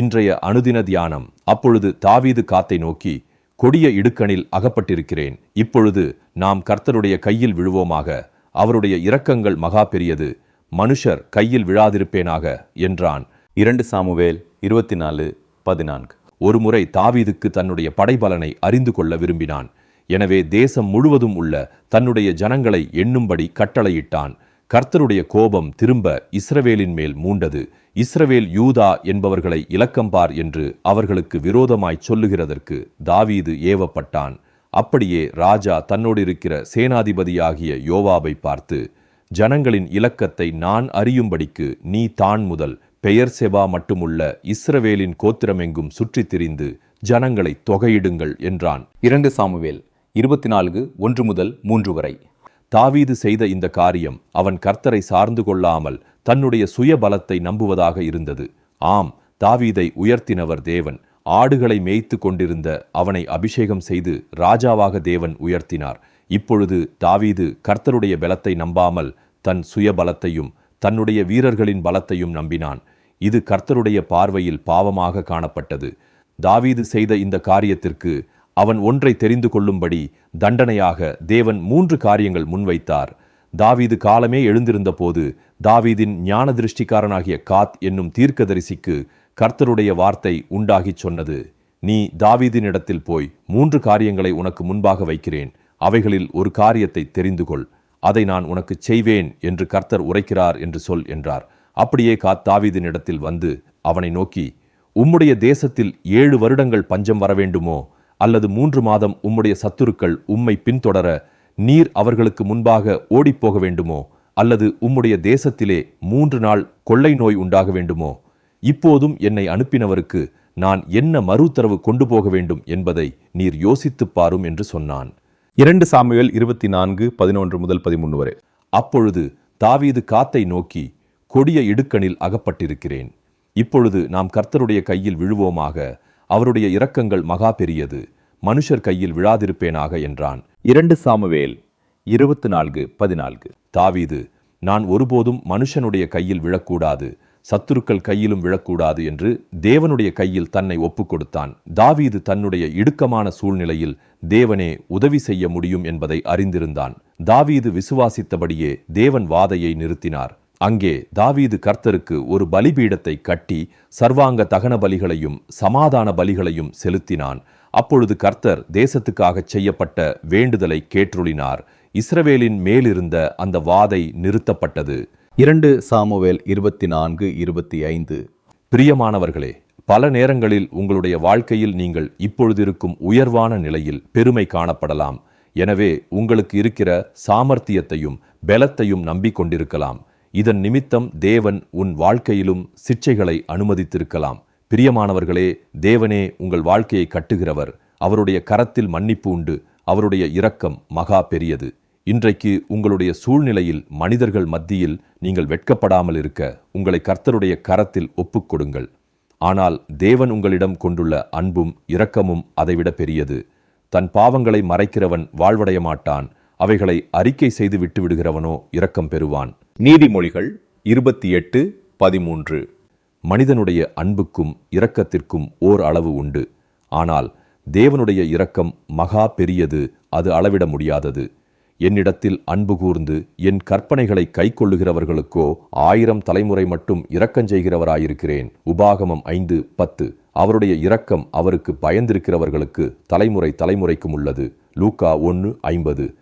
இன்றைய அனுதின தியானம். அப்பொழுது தாவீது காத்தை நோக்கி கொடிய இடுக்கணில் அகப்பட்டிருக்கிறேன். இப்பொழுது நாம் கர்த்தருடைய கையில் விழுவோமாக. அவருடைய இரக்கங்கள் மகா பெரியது. மனுஷர் கையில் விழாதிருப்பேனாக என்றான். இரண்டு சாமுவேல் இருபத்தி நாலு பதினான்கு. ஒருமுறை தாவீதுக்கு தன்னுடைய படைபலனை அறிந்து கொள்ள விரும்பினான். எனவே தேசம் முழுவதும் உள்ள தன்னுடைய ஜனங்களை எண்ணும்படி கட்டளையிட்டான். கர்த்தருடைய கோபம் திரும்ப இஸ்ரவேலின் மேல் மூண்டது. இஸ்ரவேல் யூதா என்பவர்களை இலக்கம்பார் என்று அவர்களுக்கு விரோதமாய் சொல்லுகிறதற்கு தாவீது ஏவப்பட்டான். அப்படியே ராஜா தன்னோடு இருக்கிற சேனாதிபதியாகிய யோவாவை பார்த்து ஜனங்களின் இலக்கத்தை நான் அறியும்படிக்கு நீ தான் முதல் பெயர் செபா மட்டுமுள்ள இஸ்ரவேலின் கோத்திரமெங்கும் சுற்றித் திரிந்து ஜனங்களை தொகையிடுங்கள் என்றான். இரண்டு சாமுவேல் இருபத்தி நான்கு ஒன்று முதல் மூன்று வரை. தாவீது செய்த இந்த காரியம் அவன் கர்த்தரை சார்ந்து கொள்ளாமல் தன்னுடைய சுய பலத்தை நம்புவதாக இருந்தது. ஆம் தாவீதை உயர்த்தினவர் தேவன். ஆடுகளை மேய்த்து கொண்டிருந்த அவனை அபிஷேகம் செய்து ராஜாவாக தேவன் உயர்த்தினார். இப்பொழுது தாவீது கர்த்தருடைய பலத்தை நம்பாமல் தன் சுய பலத்தையும் தன்னுடைய வீரர்களின் பலத்தையும் நம்பினான். இது கர்த்தருடைய பார்வையில் பாவமாக காணப்பட்டது. தாவீது செய்த இந்த காரியத்திற்கு அவன் ஒன்றை தெரிந்து கொள்ளும்படி தண்டனையாக தேவன் மூன்று காரியங்கள் முன்வைத்தார். தாவீது காலமே எழுந்திருந்த போது தாவீதின் ஞான திருஷ்டிக்காரனாகிய காத் என்னும் தீர்க்கதரிசிக்கு கர்த்தருடைய வார்த்தை உண்டாகிச் சொன்னது. நீ தாவீதினிடத்தில் போய் மூன்று காரியங்களை உனக்கு முன்பாக வைக்கிறேன். அவைகளில் ஒரு காரியத்தை தெரிந்து கொள். அதை நான் உனக்கு செய்வேன் என்று கர்த்தர் உரைக்கிறார் என்று சொல் என்றார். அப்படியே காத் தாவீதினிடத்தில் வந்து அவனை நோக்கி உம்முடைய தேசத்தில் ஏழு வருடங்கள் பஞ்சம் வர வேண்டுமோ அல்லது மூன்று மாதம் உம்முடைய சத்துருக்கள் உம்மை பின்தொடர நீர் அவர்களுக்கு முன்பாக ஓடிப்போக வேண்டுமோ? அல்லது உம்முடைய தேசத்திலே மூன்று நாள் கொள்ளை நோய் உண்டாக வேண்டுமோ? இப்போதும் என்னை அனுப்பினவருக்கு நான் என்ன மறுத்தரவு கொண்டு போக வேண்டும் என்பதை நீர் யோசித்துப் பாரும் என்று சொன்னான். இரண்டு சாமியல் இருபத்தி நான்கு பதினொன்று முதல் பதிமூன்று வரை. அப்பொழுது தாவீது காத்தை நோக்கி கொடிய இடுக்கணில் அகப்பட்டிருக்கிறேன். இப்பொழுது நாம் கர்த்தருடைய கையில் விழுவோமாக அவருடைய இரக்கங்கள் மகா பெரியது. மனுஷர் கையில் விழாதிருப்பேனாக என்றான். இரண்டு சாமுவேல் இருபத்தி நான்கு பதினான்கு. தாவீது நான் ஒருபோதும் மனுஷனுடைய கையில் விழக்கூடாது சத்துருக்கள் கையிலும் விழக்கூடாது என்று தேவனுடைய கையில் தன்னை ஒப்புக் கொடுத்தான். தாவீது தன்னுடைய இடுக்கமான சூழ்நிலையில் தேவனே உதவி செய்ய முடியும் என்பதை அறிந்திருந்தான். தாவீது விசுவாசித்தபடியே தேவன் வாதையை நிறுத்தினார். அங்கே தாவீது கர்த்தருக்கு ஒரு பலிபீடத்தை கட்டி சர்வாங்க தகன பலிகளையும் சமாதான பலிகளையும் செலுத்தினான். அப்பொழுது கர்த்தர் தேசத்துக்காகச் செய்யப்பட்ட வேண்டுதலை கேட்டுருளினார் இஸ்ரவேலின் மேலிருந்த அந்த வாதை நிறுத்தப்பட்டது. இரண்டு சாமுவேல் இருபத்தி நான்கு இருபத்தி ஐந்து பிரியமானவர்களே பல நேரங்களில் உங்களுடைய வாழ்க்கையில் நீங்கள் இப்பொழுதிருக்கும் உயர்வான நிலையில் பெருமை காணப்படலாம். எனவே உங்களுக்கு இருக்கிற சாமர்த்தியத்தையும் பலத்தையும் நம்பிக்கொண்டிருக்கலாம். இதன் நிமித்தம் தேவன் உன் வாழ்க்கையிலும் சிற்சைகளை அனுமதித்திருக்கலாம். பிரியமானவர்களே தேவனே உங்கள் வாழ்க்கையை கட்டுகிறவர். அவருடைய கரத்தில் மன்னிப்பு உண்டு. அவருடைய இரக்கம் மகா பெரியது. இன்றைக்கு உங்களுடைய சூழ்நிலையில் மனிதர்கள் மத்தியில் நீங்கள் வெட்கப்படாமல் இருக்க உங்களை கர்த்தருடைய கரத்தில் ஒப்புக்கொடுங்கள் ஆனால் தேவன் உங்களிடம் கொண்டுள்ள அன்பும் இரக்கமும் அதைவிட பெரியது. தன் பாவங்களை மறைக்கிறவன் வாழ்வடைய மாட்டான் அவைகளை அறிக்கை செய்து விட்டுவிடுகிறவனோ இரக்கம் பெறுவான். நீதிமொழிகள் இருபத்தி எட்டு பதிமூன்று. மனிதனுடைய அன்புக்கும் இரக்கத்திற்கும் ஓர் அளவு உண்டு. ஆனால் தேவனுடைய இரக்கம் மகா பெரியது அது அளவிட முடியாதது. என்னிடத்தில் அன்பு கூர்ந்து என் கற்பனைகளை கைக்கொள்ளுகிறவர்களுக்கோ ஆயிரம் தலைமுறை மட்டும் இரக்கஞ்செய்கிறவராயிருக்கிறேன் உபாகமம் ஐந்து பத்து. அவருடைய இரக்கம் அவருக்கு பயந்திருக்கிறவர்களுக்கு தலைமுறை தலைமுறைக்கும் உள்ளது. லூக்கா ஒன்று ஐம்பது.